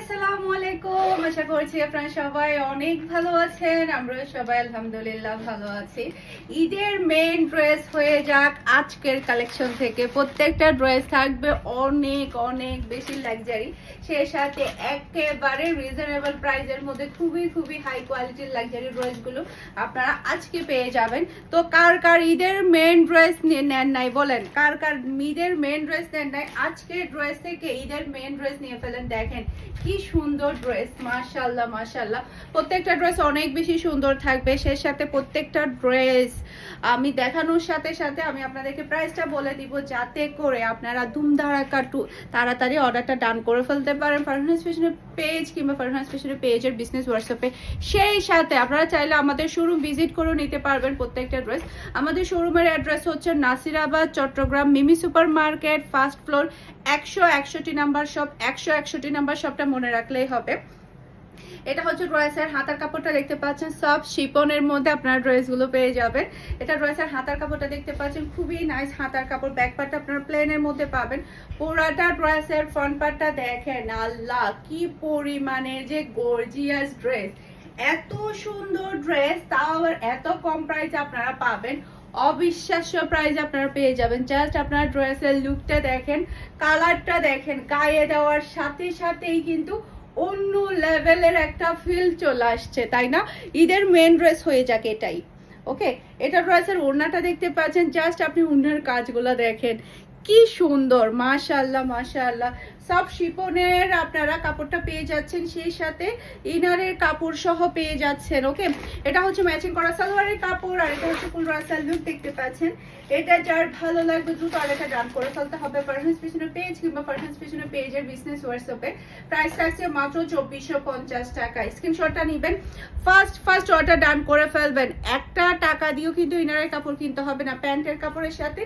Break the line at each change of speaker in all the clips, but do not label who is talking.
আসসালামু আলাইকুম। আশা করছি আপনারা সবাই অনেক ভালো আছেন। আমরা সবাই আলহামদুলিল্লাহ ভালো আছি। ঈদের মেন ড্রেস হয়ে যাক আজকের কালেকশন থেকে। প্রত্যেকটা ড্রেস থাকবে অনেক অনেক বেশি লাক্সারি সে সাথে একেবারে রিজনেবল মধ্যে খুবই খুবই হাই কোয়ালিটির লাক্সারি ড্রেসগুলো আপনারা আজকে পেয়ে যাবেন। তো কার কার ঈদের মেন ড্রেস নেন নাই বলেন? কার কার ঈদের মেন ড্রেস নেন নাই? আজকে ড্রেস থেকে ঈদের মেন ড্রেস নিয়ে ফেলেন দেখেন কি সুন্দর ড্রেস মাশাল্লাহ মাশাল্লাহ প্রত্যেকটা ড্রেস অনেক বেশি সুন্দর থাকবে। সে সাথে প্রত্যেকটা ড্রেস আমি দেখানোর সাথে সাথে আমি আপনাদেরকে প্রাইসটা বলে দিব যাতে করে আপনারা ধুমধারাকা টু তাড়াতাড়ি অর্ডারটা ডান করে ফেলতে পারেন। ফারহান স্পেশনের পেজ কিংবা ফারহান স্পেশনের পেজের বিজনেস হোয়াটসঅ্যাপে সেই সাথে আপনারা চাইলে আমাদের শোরুম ভিজিট করে নিতে পারবেন প্রত্যেকটা ড্রেস আমাদের শোরুমের অ্যাড্রেস হচ্ছে Nasirabad, Chattogram, Mimi super market first floor একশো একষট্টি নাম্বার শপ একশো একষট্টি নাম্বার শপটা মনে রাখলেই হবে। এটা হচ্ছে ড্রেসের হাতার কাপড়টা দেখতে পাচ্ছেন, সব শিপনের মধ্যে আপনারা ড্রেসগুলো পেয়ে যাবেন। এটা ড্রয়েসের হাতার কাপড়টা দেখতে পাচ্ছেন, খুবই নাইস হাতার কাপড়। ব্যাক পার্টটা আপনারা প্লেনের মধ্যে পাবেন। পুরাটা ড্রয়েসের ফ্রন্ট পার্টটা দেখেন, আল্লাহ, কি পরিমাণের যে গর্জিয়াস ড্রেস এত সুন্দর ড্রেস তাও আবার এত কম প্রাইসে আপনারা পাবেন। অবিশ্বাস্য প্রাইস আপনারা পেয়ে যাবেন। জাস্ট আপনার ড্রেসের লুকটা দেখেন কালারটা দেখেন, গায়ে দেওয়ার সাথে সাথেই কিন্তু অন্য লেভেলের একটা ফিল চলে আসছে, তাই না? ঈদের মেন ড্রেস হয়ে যাক এটাই ওকে এটা ড্রেসের ওড়নাটা দেখতে পাচ্ছেন জাস্ট আপনি ওড়নার কাজগুলো দেখেন। কি সুন্দর মাশাল্লাহ মাশাল্লাহ সব শিপনের আপনারা কাপড়টা পেয়ে যাচ্ছেন, সেই সাথে ইনারের কাপড় সহ পেয়ে যাচ্ছেন ওকে এটা হচ্ছে ম্যাচিং করা সালোয়ারের কাপড়, আর এটা হচ্ছে ফুল রাসাল দেখতে পাচ্ছেন। এটা যার ভালো লাগবে দ্রুত আর এটা ডান করে ফেলতে হবে পারফেন্স পিছনে পেজ কিংবা পারফেন্স পিছনে পেজের বিজনেস হোয়াটসঅ্যাপে প্রাইস থাকছে মাত্র চব্বিশশো পঞ্চাশ টাকা। স্ক্রিনশটটা নেবেন। ফার্স্ট ফার্স্ট অর্ডার ডান করে ফেলবেন। একটা টাকা দিয়েও কিন্তু ইনারের কাপড় কিনতে হবে না, প্যান্টের কাপড়ের সাথে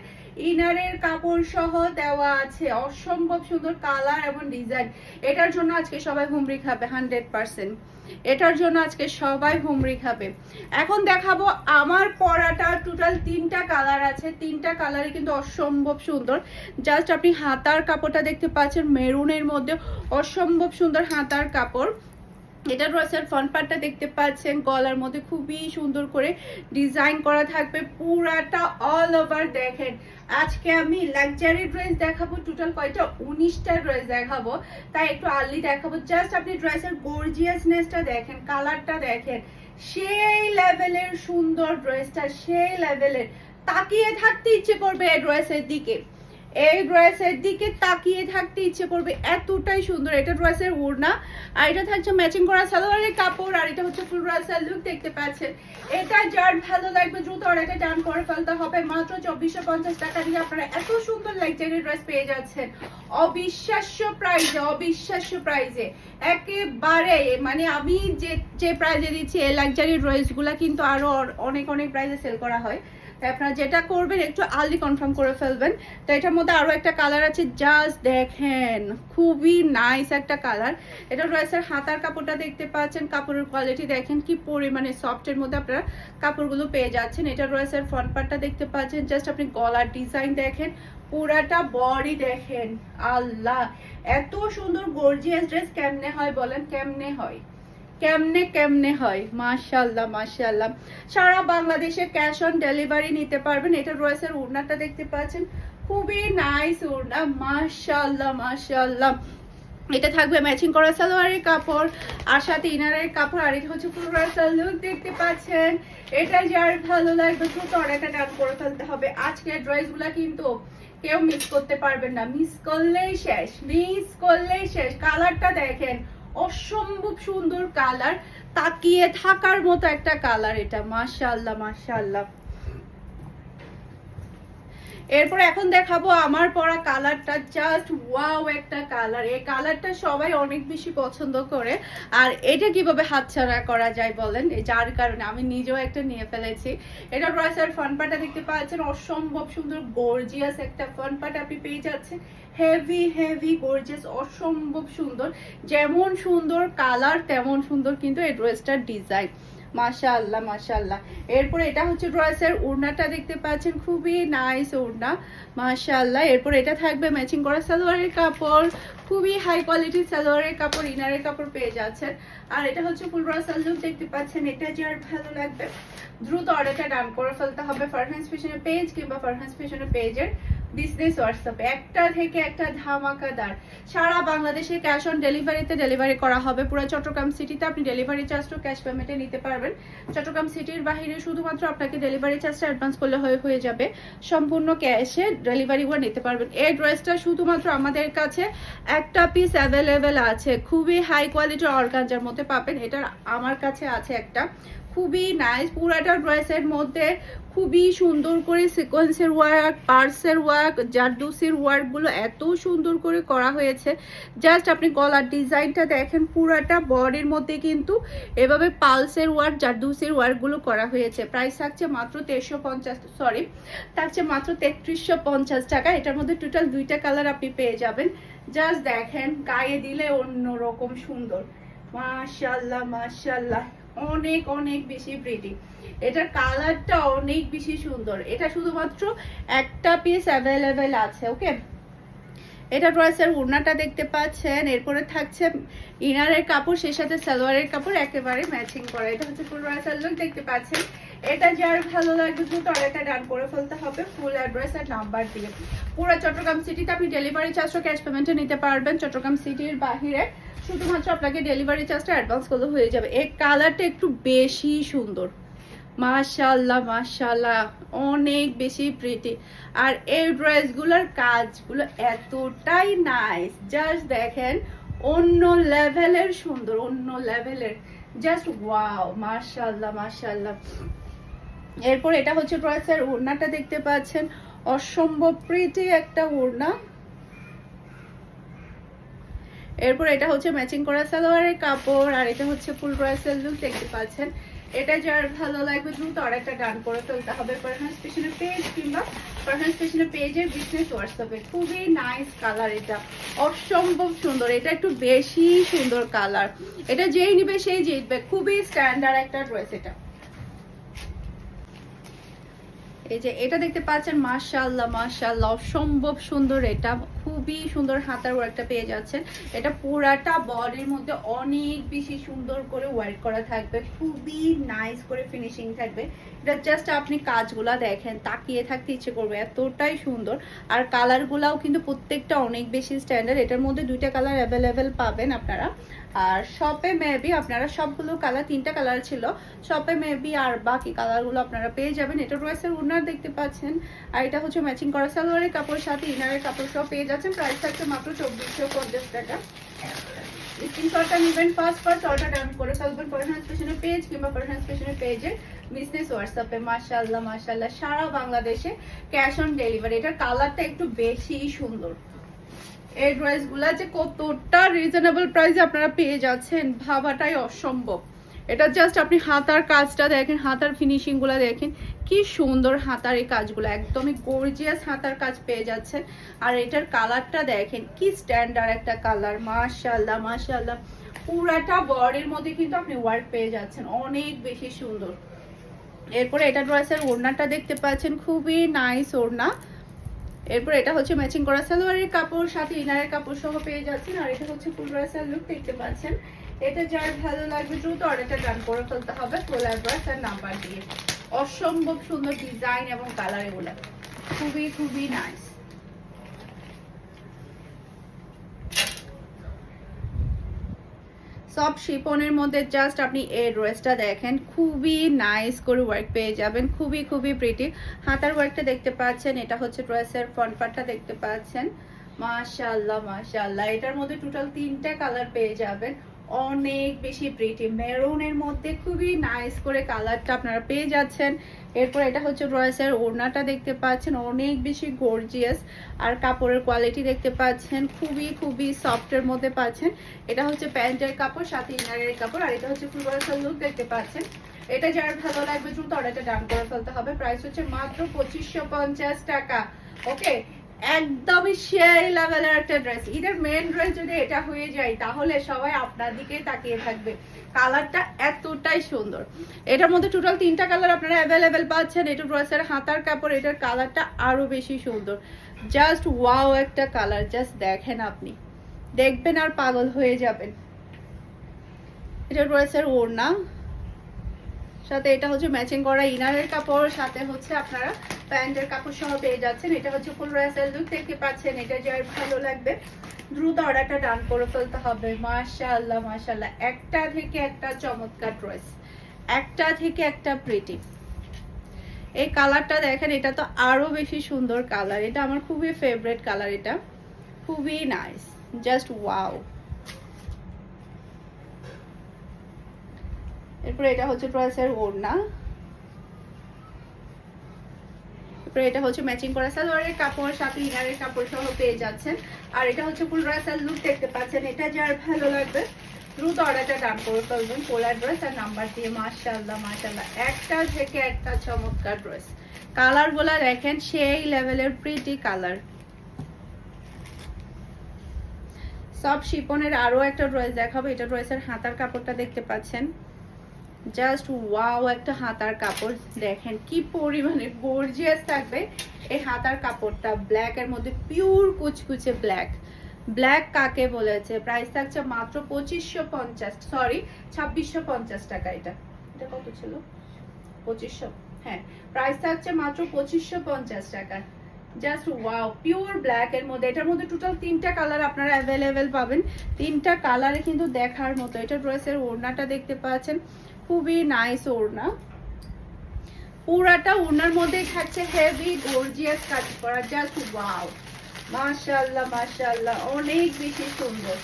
ইনারের কাপড় সহ দেওয়া আছে। অসম্ভব সুন্দর কালার এবং ডিজাইন। এটার জন্য আজকে সবাই হুমড়ি খাবে, হান্ড্রেড পার্সেন্ট। এটার জন্য আজকে সবাই হুমড়ি খাবে। এখন দেখাবো আমার পরাটা। টোটাল তিনটা কালার আছে। তিনটা কালারই কিন্তু অসম্ভব সুন্দর। জাস্ট আপনি হাতার কাপড়টা দেখতে পাচ্ছেন, মেরুনের মধ্যে অসম্ভব সুন্দর হাতার কাপড়। এটা ড্রেসের ফ্রন্ট পার্টটা দেখতে পাচ্ছেন। গলার মধ্যে খুবই সুন্দর করে ডিজাইন করা থাকবে। পুরাটা অল ওভার দেখেন। আজকে আমি লাক্সারি ড্রেস দেখাবো। টোটাল কয়টা? উনিশটা ড্রেস দেখাবো। তাই একটু আর্লি দেখাবো। জাস্ট আপনি ড্রেসের গর্জিয়াসনেসটা দেখেন কালারটা দেখেন। সেই লেভেলের সুন্দর ড্রেসটা সেই লেভেলের তাকিয়ে থাকতে ইচ্ছে করবে এই ড্রেসের দিকে। এই ড্রেসের দিকে তাকিয়ে থাকতে ইচ্ছে করবে, এতটাই সুন্দর। এটা ড্রেসের ওড়না, আর এটা থাকছে ম্যাচিং করা সালোয়ারের কাপড়, আর এটা হচ্ছে ফুল ড্রেসের লুক দেখতে পাচ্ছেন। এটা যার ভালো লাগবে, দ্রুত অর্ডারটা ডান করে ফেলতে হবে। মাত্র চব্বিশশো পঞ্চাশ টাকা দিয়ে আপনারা এত সুন্দর লাক্সারি ড্রেস পেয়ে যাচ্ছেন। অবিশ্বাস্য প্রাইজে অবিশ্বাস্য প্রাইজে একেবারে মানে আমি যে যে প্রাইজে দিচ্ছি, এই লাক্সারি ড্রেসগুলো কিন্তু আরও অনেক অনেক প্রাইজে সেল করা হয়। আপনারা যেটা করবেন, একটু আর্লি কনফার্ম করে ফেলবেন। তো এটার মধ্যে আরও একটা কালার আছে জাস্ট দেখেন, খুবই নাইস একটা কালার এটা ড্রেসের হাতার কাপড়টা দেখতে পাচ্ছেন, কাপড়ের কোয়ালিটি দেখেন, কি পরিমাণে সফটের মধ্যে আপনারা কাপড়গুলো পেয়ে যাচ্ছেন। এটা ড্রেসের ফ্রন্ট পার্টটা দেখতে পাচ্ছেন জাস্ট আপনি গলার ডিজাইন দেখেন, পুরাটা বডি দেখেন, আল্লাহ! এত সুন্দর গর্জিয়াস ড্রেস কেমনে হয় বলেন? কেমনে হয়? কেমনে কেমনে হয়? মাশাল্লাহ মাশাল্লাহ সারা বাংলাদেশে ক্যাশ অন ডেলিভারি নিতে পারবেন। এটা রয়েছে উড়নাটা দেখতে পাচ্ছেন। খুবই নাইস উড়না মাশাল্লাহ মাশাল্লাহ এটা থাকবে ম্যাচিং করা সালোয়ারের কাপড়, আর সাথে ইনারের কাপড়, আর এটা হচ্ছে পুরো লুক দেখতে পাচ্ছেন। এটা যার ভালো লাগবে, দ্রুত অর্ডারটা ডান করে ফেলতে হবে। আজকের ড্রেসগুলা কিন্তু কেউ মিস করতে পারবেন না। মিস করলেই শেষ মিস করলেই শেষ। কালারটা দেখেন। অসম্ভব সুন্দর কালার তাকিয়ে থাকার মতো একটা কালার এটা। মাশাআল্লাহ মাশাআল্লাহ। এরপর এখন দেখাবো আমার পরা কালারটা জাস্ট ওয়াও একটা কালার। এই কালারটা সবাই অনেক বেশি পছন্দ করে। আর এটা কীভাবে হাতছাড়া করা যায় বলেন? যার কারণে আমি নিজেও একটা নিয়ে ফেলেছি। এটা রয়েছে ফ্রন্ট পার্টটা দেখতে পাচ্ছেন, অসম্ভব সুন্দর গর্জিয়াস একটা ফ্রন্ট পার্ট আপনি পেয়ে যাচ্ছেন। হেভি হেভি গর্জিয়াস অসম্ভব সুন্দর। যেমন সুন্দর কালার, তেমন সুন্দর কিন্তু এই ড্রেসটার ডিজাইন মাশাআল্লাহ মাশাআল্লাহ। এরপরে এটা হচ্ছে ড্রেসের ওড়নাটা দেখতে পাচ্ছেন, খুবই নাইস ওড়না মাশাআল্লাহ। এরপর এটা থাকবে ম্যাচিং করা সালোয়ারের কাপড়, খুবই হাই কোয়ালিটির সালোয়ারের কাপড়, ইনারের কাপড় পেয়ে যাচ্ছেন। আর এটা হচ্ছে ফুল ব্রাসাল লুক দেখতে পাচ্ছেন, এটা যার ভালো লাগবে। দ্রুত অর্ডারটা ডান করে ফেলতে হবে ফারহান্স ফ্যাশনের পেজ কিংবা ফারহান্স ফ্যাশনের পেজের বিজনেস হোয়াটসঅ্যাপে একটা থেকে একটা ধামাকাদার। সারা বাংলাদেশে ক্যাশ অন ডেলিভারিতে ডেলিভারি করা হবে। পুরো চট্টগ্রাম সিটিতে আপনি ডেলিভারি চার্জটা ক্যাশ পেমেন্টে নিতে পারবেন। চট্টগ্রাম সিটির বাইরে শুধুমাত্র আপনাকে ডেলিভারি চার্জটা অ্যাডভান্স করলে হয়ে হয়ে যাবে। সম্পূর্ণ ক্যাশে ডেলিভারিগুলো নিতে পারবেন। এই ড্রেসটা শুধুমাত্র আমাদের কাছে একটা পিস অ্যাভেলেবেল আছে। খুবই হাই কোয়ালিটির অর্গানজার মধ্যে পাবেন। এটা আমার কাছে আছে একটা। খুবই নাইস পুরাটা ড্রেসের মধ্যে খুবই সুন্দর করে সিকোয়েন্সের ওয়ার্ক পার্সের ওয়ার্ক জারদুসির ওয়ার্কগুলো এত সুন্দর করে করা হয়েছে। জাস্ট আপনি গলার ডিজাইনটা দেখেন পুরাটা বডির মধ্যে কিন্তু এভাবে পালসের ওয়ার্ক জারদুসির ওয়ার্কগুলো করা হয়েছে। প্রাইস থাকছে মাত্র তেরোশো পঞ্চাশ সরি থাকছে মাত্র তেত্রিশশো পঞ্চাশ টাকা। এটার মধ্যে টোটাল দুইটা কালার আপনি পেয়ে যাবেন। জাস্ট দেখেন, গায়ে দিলে অন্যরকম সুন্দর। মাশাল্লাহ মাশাল্লাহ অনেক অনেক বেশি প্রিটি এটার কালারটা অনেক বেশি সুন্দর। এটা শুধুমাত্র একটা পিস অ্যাভেলেবেল আছে ওকে এটা ড্রেসের ওড়নাটা দেখতে পাচ্ছেন। এরপরে থাকছে ইনারের কাপড়, সেই সাথে সালোয়ারের কাপড় একেবারে ম্যাচিং করা। এটা হচ্ছে পুরো দেখতে পাচ্ছেন। এটা যার ভালো লাগবে দ্রুত অর্ডারটা ডান করে ফেলতে হবে ফুল অ্যাড্রেস আর নাম্বার দিয়ে। পুরো চট্টগ্রাম সিটিতে আপনি ডেলিভারি চার্জটা ক্যাশ পেমেন্টে নিতে পারবেন। চট্টগ্রাম সিটির বাহিরে শুধুমাত্র আপনাকে ডেলিভারি চার্জটা অ্যাডভান্স করলে হয়ে যাবে। এই কালারটা একটু বেশি সুন্দর। মাশাল্লাহ মাশাল্লাহ অনেক বেশি প্রিটি আর এই ড্রেসগুলোর কাজগুলো এতটাই নাইস জাস্ট দেখেন, অন্য লেভেলের সুন্দর, অন্য লেভেলের জাস্ট ওয়াও মাশাল্লাহ মাশাল্লাহ এরপর এটা হচ্ছে ড্রেসের ওড়নাটা দেখতে পাচ্ছেন। অসম্ভব প্রিটি একটা ওড়না। এরপর এটা হচ্ছে ম্যাচিং করা সালোয়ারের কাপড়, আর এটা হচ্ছে ফুল ড্রেসের লুক দেখতে পাচ্ছেন। এটা যার ভালো লাগবে দ্রুত আরেকটা ডান করে ফেলতে হবে পারহান্স স্টেশনের পেজ কিংবা পারহান্স স্টেশনের পেজের বিজনেস হোয়াটসঅ্যাপে খুবই নাইস কালার এটা। অসম্ভব সুন্দর। এটা একটু বেশি সুন্দর কালার এটা যেই নিবে সেই জিতবে। খুবই স্ট্যান্ডার্ড একটা ড্রেস এটা। এই যে এটা দেখতে পাচ্ছেন মাশাআল্লাহ মাশাআল্লাহ অসম্ভব সুন্দর এটা। খুবই সুন্দর হাতার ওয়ার্কটা পেয়ে যাচ্ছেন। এটা পুরাটা বডির মধ্যে অনেক বেশি সুন্দর করে ওয়ার্ক করা থাকবে। খুবই নাইস করে ফিনিশিং থাকবে। এটা জাস্ট আপনি কাজগুলা দেখেন, তাকিয়ে থাকতে ইচ্ছে করবে, এতটাই সুন্দর। আর কালারগুলাও কিন্তু প্রত্যেকটা অনেক বেশি স্ট্যান্ডার্ড এটার মধ্যে দুইটা কালার অ্যাভেলেবেল পাবেন আপনারা। আর শপে মেবি আপনারা সবগুলো কালার তিনটা কালার ছিল। শপে মেবি আর বাকি কালারগুলো আপনারা পেয়ে যাবেন। এটা রয়েছে উনার দেখতে পাচ্ছেন। আর এটা হচ্ছে ম্যাচিং করা সালোয়ারের কাপড়ের সাথে ইনারের কাপড় সব পেয়ে যাচ্ছেন প্রাইস থাকছে মাত্র চব্বিশশো পঞ্চাশ টাকা। স্ক্রিনশটটা নেবেন ফার্স্ট ফার্স্ট অর্ডার ডাউন করে ফেলবেন পারহান্স ফ্যাশনের পেজ কিংবা পারহান্স ফ্যাশনের পেজে বিজনেস হোয়াটসঅ্যাপে মাশাআল্লাহ মাশাআল্লাহ, সারা বাংলাদেশে ক্যাশ অন ডেলিভারি এটার কালারটা একটু বেশি সুন্দর। এই ড্রেসগুলা যে কতটা রিজনেবল প্রাইসে আপনারা পেয়ে যাচ্ছেন, ভাবাটাই অসম্ভব। এটা জাস্ট আপনি হাতার কাজটা দেখেন, হাতার ফিনিশিংগুলা দেখেন, কি সুন্দর হাতার এই কাজগুলো, একদমই গর্জিয়াস হাতার কাজ পেয়ে যাচ্ছেন। আর এটার কালারটা দেখেন, কি স্ট্যান্ডার্ড একটা কালার মাশাআল্লাহ মাশাআল্লাহ। পুরাটা বডির মধ্যে কিন্তু আপনি ওয়ার্ক পেয়ে যাচ্ছেন, অনেক বেশি সুন্দর। এরপরে এটা ড্রেসের ওড়নাটা দেখতে পাচ্ছেন, খুবই নাইস ওড়না। এরপর এটা হচ্ছে ম্যাচিং করা সালোয়ারের কাপড়, সাথে ইনারের কাপড় সহ পেয়ে যাচ্ছেন, আর এটা হচ্ছে ফুল ড্রেসের লুক দেখতে পাচ্ছেন। এটা যার ভালো লাগবে, দ্রুত অর্ডারটা ডান করে ফেলতে হবে। ফুল অ্যাড্রেস আর নাম্বার দিয়ে। অসম্ভব সুন্দর ডিজাইন এবং কালার এগুলো। খুবই খুবই নাইস সব শিপনের মধ্যে জাস্ট আপনি এই ড্রেসটা দেখেন, খুবই নাইস করে ওয়ার্ক পেয়ে যাবেন। খুবই খুবই প্রিটি হাতার ওয়ার্কটা দেখতে পাচ্ছেন, এটা হচ্ছে ড্রেসের ফ্রন্ট পার্টটা দেখতে পাচ্ছেন। মাশাআল্লাহ মাশাআল্লাহ। এটার মধ্যে টোটাল তিনটা কালার পেয়ে যাবেন। অনেক বেশি প্রিটি মেরুনের মধ্যে খুবই নাইস করে কালারটা আপনারা পেয়ে যাচ্ছেন। এরপর এটা হচ্ছে ড্রেসের ওড়নাটা দেখতে পাচ্ছেন, অনেক বেশি গর্জিয়াস আর কাপড়ের কোয়ালিটি দেখতে পাচ্ছেন, খুবই খুবই সফটের মধ্যে পাচ্ছেন। এটা হচ্ছে প্যান্টের কাপড়, সাথে ইনারের কাপড়। আর এটা হচ্ছে ফুল লুক দেখতে পাচ্ছেন। এটা যার ভালো লাগবে দ্রুত অর্ডারটা ডান করে ফেলতে হবে। প্রাইস হচ্ছে মাত্র পঁচিশশো টাকা। ওকে একদমই সেই লেভেলের একটা ড্রেস ঈদের মেন ড্রেস যদি এটা হয়ে যায়, তাহলে সবাই আপনার দিকে তাকিয়ে থাকবে। কালারটা এতটাই সুন্দর। এটার মধ্যে টোটাল তিনটা কালার আপনারা অ্যাভেলেবেল পাচ্ছেন। এটা ড্রেসের হাতার কাপড়, এটার কালারটা আরও বেশি সুন্দর। জাস্ট ওয়াও একটা কালার জাস্ট দেখেন আপনি। দেখবেন আর পাগল হয়ে যাবেন। এটা ড্রেসের ওড়না। সাথে এটা হচ্ছে ম্যাচিং করা ইনারের কাপড়, সাথে হচ্ছে আপনারা প্যান্টের কাপড় সহ পেয়ে যাচ্ছেন। এটা হচ্ছে ফুল ড্রেসের লুক দেখতে পাচ্ছেন, এটা যার ভালো লাগবে। দ্রুত অর্ডারটা ডান করে ফেলতে হবে। মাশাআল্লাহ মাশাআল্লাহ। একটা থেকে একটা চমৎকার ড্রেস একটা থেকে একটা প্রিটি এই কালারটা দেখেন, এটা তো আরও বেশি সুন্দর কালার এটা আমার খুবই ফেভারিট কালার এটা। খুবই নাইস জাস্ট ওয়াও এরপরে এটা হচ্ছে ড্রেসের ওড়না। এটা হচ্ছে ম্যাচিং করা সালোয়ারের কাপড় সাথে ইনারের কাপড় সহ পেয়ে যাচ্ছেন। আর এটা হচ্ছে লুক দেখতে পাচ্ছেন। এটা যার ভালো লাগবে, দ্রুত অর্ডারটা ডান করে ফেলবেন। পোলার ড্রেস আর নাম্বার দিয়ে মাশাআল্লাহ মাশাআল্লাহ। একটা থেকে একটা চমৎকার ড্রেস কালারগুলা দেখেন, সেই লেভেলের প্রিটি কালার সব শিপনের আরও একটা ড্রেস দেখাবো। এটা ড্রেসের হাতার কাপড়টা দেখতে পাচ্ছেন। জাস্ট ওয়াও একটা হাতার কাপড়। দেখেন কি পরিমাণে গর্জিয়াস থাকবে। এই হাতার কাপড়টা ব্ল্যাক এর মধ্যে পিওর কুচকুচে ব্ল্যাক ব্ল্যাক কাকে বলেছে প্রাইস থাকছে মাত্র পঁচিশশো পঞ্চাশ সরি ছাব্বিশশো পঞ্চাশ টাকা এটা। এটা কত ছিল? পঁচিশশো হ্যাঁ। প্রাইস থাকছে মাত্র পঁচিশশো পঞ্চাশ টাকা। জাস্ট ওয়াও পিওর ব্ল্যাক এর মধ্যে। এটার মধ্যে টোটাল তিনটা কালার আপনারা অ্যাভেলেবেল পাবেন। তিনটা কালারে কিন্তু দেখার মতো। এটা ড্রেসের ওড়নাটা দেখতে পাচ্ছেন। খুবই নাইস ওড়না। পুরাটা ওড়নার মধ্যে থাকছে হেভি গর্জিয়াস কাজ করা। জাস্ট ওয়াও মাশাআল্লাহ মাশাআল্লাহ, অনেক বেশি সুন্দর।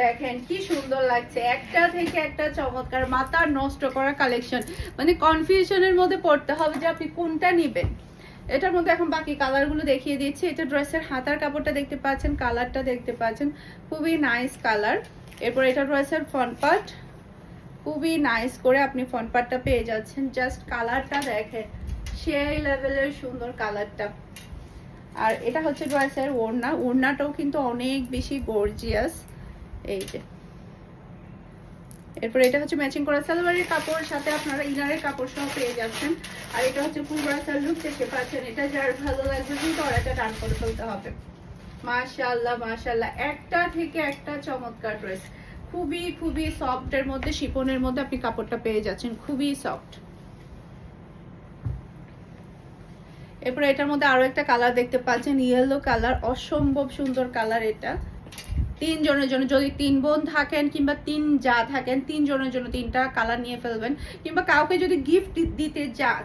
দেখেন কি সুন্দর লাগছে। একটা থেকে একটা চমৎকার, মাথা নষ্ট করা কালেকশন মানে কনফিউশনের মধ্যে পড়তে হবে যে আপনি কোনটা নেবেন। এটার মধ্যে এখন বাকি কালারগুলো দেখিয়ে দিচ্ছি। এটা ড্রেসের হাতার কাপড়টা দেখতে পাচ্ছেন কালারটা দেখতে পাচ্ছেন। খুবই নাইস কালার এরপর এটা ড্রেসের ফ্রন্ট পার্ট খুবই নাইস করে আপনি ফ্রন্ট পার্টটা পেয়ে যাচ্ছেন। জাস্ট কালারটা দেখেন, সেই লেভেলের সুন্দর কালারটা আর এটা হচ্ছে ড্রেসের ওড়না। ওড়নাটাও কিন্তু অনেক বেশি গর্জিয়াস এই যে। এরপর এটা হচ্ছে ম্যাচিং করা সালোয়ারের কাপড়, সাথে আপনারা ইনারের কাপড় সহ পেয়ে যাচ্ছেন। আর এটা হচ্ছে ব্রাসার লুক দেখতে পাচ্ছেন। এটা যার ভালো লাগবে কিন্তু অর্ডারটা ডান করে ফেলতে হবে। মাশাআল্লাহ মাশাআল্লাহ। একটা থেকে একটা চমৎকার ড্রেস খুবই খুবই সফট এর মধ্যে শিপনের মধ্যে আপনি কাপড়টা পেয়ে যাচ্ছেন। খুবই সফট এরপরে এটার মধ্যে আরও একটা কালার দেখতে পাচ্ছেন ইয়েলো কালার অসম্ভব সুন্দর কালার এটা। তিনজনের জন্য যদি তিন বোন থাকেন কিংবা তিন যা থাকেন, তিনজনের জন্য তিনটা কালার নিয়ে ফেলবেন। কিংবা কাউকে যদি গিফট দিতে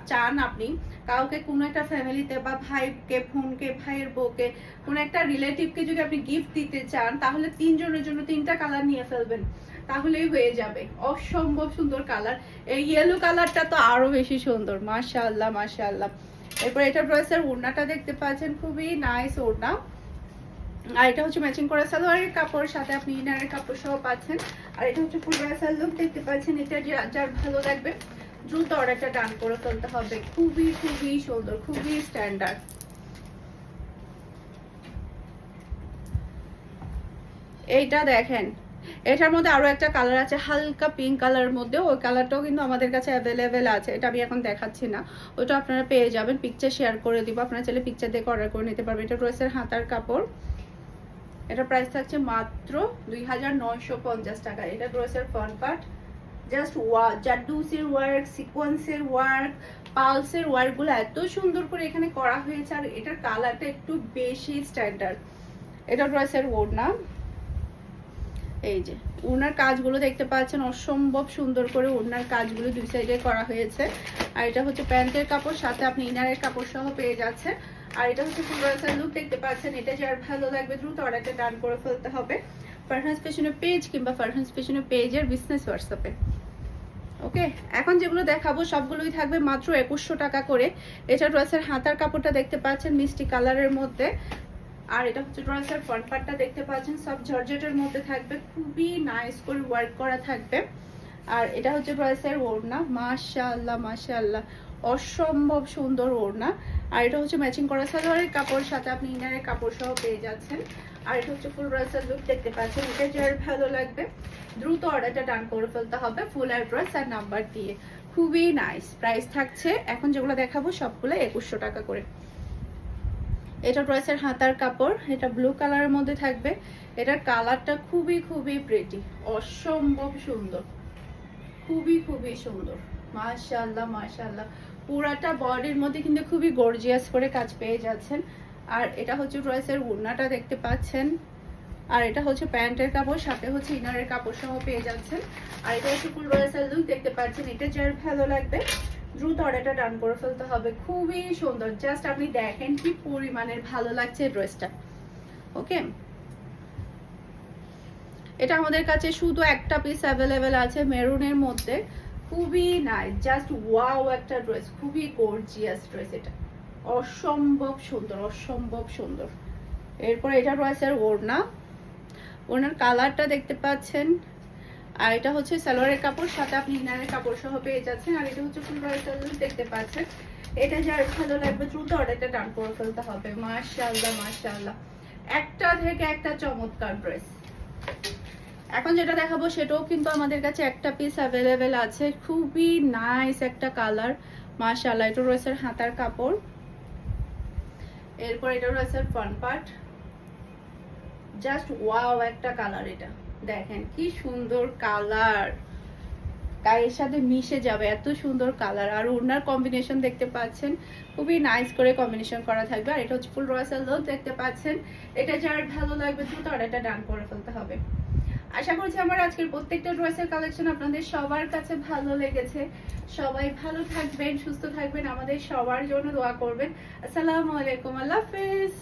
চান আপনি, কাউকে কোনো একটা ফ্যামিলিতে বা ভাইকে, বোনকে, ভাইয়ের বউকে, কোনো একটা রিলেটিভকে যদি আপনি গিফট দিতে চান, তাহলে তিনজনের জন্য তিনটা কালার নিয়ে ফেলবেন। তাহলেই হয়ে যাবে। অসম্ভব সুন্দর কালার এই ইয়েলো কালারটা তো আরও বেশি সুন্দর। মাশাআল্লাহ মাশাআল্লাহ। এরপর এটা ড্রেসের ওড়নাটা দেখতে পাচ্ছেন। খুবই নাইস ওড়না। আর এটা হচ্ছে ম্যাচিং করা সালোয়ারের কাপড়, সাথে আপনি ইনারের কাপড় সহ পাচ্ছেন। আর এটা হচ্ছে ফুল ড্রেসের লুক দেখতে পাচ্ছেন এটা যার ভালো লাগবে। দ্রুত অর্ডারটা ডান করে ফেলতে হবে। খুবই খুবই সুন্দর, খুবই স্ট্যান্ডার্ড এইটা দেখেন, এটার মধ্যে আরও একটা কালার আছে, হালকা পিঙ্ক কালারের মধ্যে। ওই কালারটাও কিন্তু আমাদের কাছে অ্যাভেলেবেল আছে, এটা আমি এখন দেখাচ্ছি না। ওটা আপনারা পেয়ে যাবেন পিকচার শেয়ার করে দিব। আপনারা চাইলে পিকচার দেখে অর্ডার করে নিতে পারবেন। এটা রয়েছে হাতার কাপড়। এটা প্রাইস থাকছে মাত্র দুই হাজার নয়শো পঞ্চাশ টাকা। এটা ড্রেসের ফ্রন্ট পার্ট জাস্ট জাডুসের ওয়ার্ক সিকোয়েন্সের ওয়ার্ক পালসের ওয়ার্কগুলো এত সুন্দর করে এখানে করা হয়েছে আর এটার কালারটা একটু বেশি স্ট্যান্ডার্ড এটা ড্রেসের ওড়না। এই যে ওনার কাজগুলো দেখতে পাচ্ছেন, অসম্ভব সুন্দর করে ওনার কাজগুলো দুই সাইডে করা হয়েছে। আর এটা হচ্ছে প্যান্টের কাপড়, সাথে আপনি ইনারের কাপড় সহ পেয়ে যাচ্ছেন। আর এটা হচ্ছে ফুলবাসার লুক দেখতে পাচ্ছেন, এটা যার ভালো লাগবে দ্রুত অর্ডারটা ডান করে ফেলতে হবে। ফারহান্স পেছনে পেজ কিংবা ফারহান্স পেছনে পেজের বিজনেস হোয়াটসঅ্যাপে ওকে এখন যেগুলো দেখাবো, সবগুলোই থাকবে মাত্র একুশশো টাকা করে। এটা ড্রেসের হাতার কাপড়টা দেখতে পাচ্ছেন, মিষ্টি কালারের মধ্যে। আর এটা হচ্ছে ড্রেসের ফ্রন্ট পার্টটা দেখতে পাচ্ছেন, সব জর্জেটের মধ্যে থাকবে। খুবই নাইস করে ওয়ার্ক করা থাকবে। আর এটা হচ্ছে ড্রেসের ওড়না, মাশাআল্লাহ মাশাআল্লাহ। অসম্ভব সুন্দর ওড়না। আর এটা হচ্ছে ম্যাচিং করা সালোয়ারের কাপড়, সাথে আপনি ইনারের কাপড় সহ পেয়ে যাচ্ছেন। আর এটা হচ্ছে ফুল ড্রেসের লুক দেখতে পাচ্ছেন। এটা যার ভালো লাগবে, দ্রুত অর্ডারটা ডান করে ফেলতে হবে ফুল অ্যাড্রেস আর নাম্বার দিয়ে। খুবই নাইস প্রাইস থাকছে। এখন যেগুলো দেখাবো, সবগুলো একুশশো টাকা করে। এটা ড্রেসের হাতার কাপড়, এটা ব্লু কালারের মধ্যে থাকবে। এটার কালারটা খুবই খুবই প্রেটি অসম্ভব সুন্দর। খুবই খুবই সুন্দর। মাশাআল্লাহ মাশাআল্লাহ। পুরাটা বডির মধ্যে কিন্তু খুবই গর্জিয়াস করে কাজ পেয়ে যাচ্ছেন। আর এটা হচ্ছে ড্রেসের উড়নাটা দেখতে পাচ্ছেন। আর এটা হচ্ছে প্যান্টের কাপড়, সাথে হচ্ছে ইনারের কাপড় সহ পেয়ে যাচ্ছেন। আর এটা হচ্ছে ফুল ড্রেসের লুক, দেখতে পাচ্ছেন, এটা যার ভালো লাগবে, দ্রুত অর্ডারটা ডান করে ফেলতে হবে। খুবই সুন্দর, জাস্ট আপনি দেখেন কি পরিমাণের ভালো লাগছে ড্রেসটা। ওকে? এটা আমাদের কাছে শুধু একটা পিস অ্যাভেলেবেল আছে, মেরুনের মধ্যে। খুবই নাইস জাস্ট ওয়াও একটা ড্রেস খুবই গর্জিয়াস ড্রেস এটা। অসম্ভব সুন্দর অসম্ভব সুন্দর। এরপর এটা রয়েছে ওড়না। ওনার কালারটা দেখতে পাচ্ছেন। আর এটা হচ্ছে সালোয়ারের কাপড়, সাথে আপনি ইনারের কাপড় সহ পেয়ে যাচ্ছেন। আর এটা হচ্ছে ফুল রয়েছে দেখতে পাচ্ছেন। এটা যার ভালো লাগবে, দ্রুত অর্ডারটা ডান করে ফেলতে হবে। মাশাআল্লাহ মাশাআল্লাহ। একটা থেকে একটা চমৎকার ড্রেস এখন যেটা দেখাবো সেটাও কিন্তু আমাদের কাছে একটা পিস অ্যাভেলেবেল আছে। খুবই নাইস একটা কালার মাশাআল্লাহ, এটা রয়েছে হাতার কাপড়। এরপর এটা রয়েছে ফ্রন্ট পার্ট জাস্ট ওয়াও একটা কালার এটা। দেখেন, কি সুন্দর কালার গায়ের সাথে মিশে যাবে, এত সুন্দর কালার আর ওড়নার কম্বিনেশন দেখতে পাচ্ছেন, খুবই নাইস করে কম্বিনেশন করা থাকবে। আর এটা হচ্ছে ফুল রয়েসাল লোক দেখতে পাচ্ছেন। এটা যার ভালো লাগবে দ্রুত অর্ডারটা ডান করে ফেলতে হবে। আশা করছি আমার আজকের প্রত্যেকটা ড্রেসের কালেকশন আপনাদের সবার কাছে ভালো লেগেছে। সবাই ভালো থাকবেন, সুস্থ থাকবেন, আমাদের সবার জন্য দোয়া করবেন। আসসালামু আলাইকুম, আল্লাহ হাফেজ।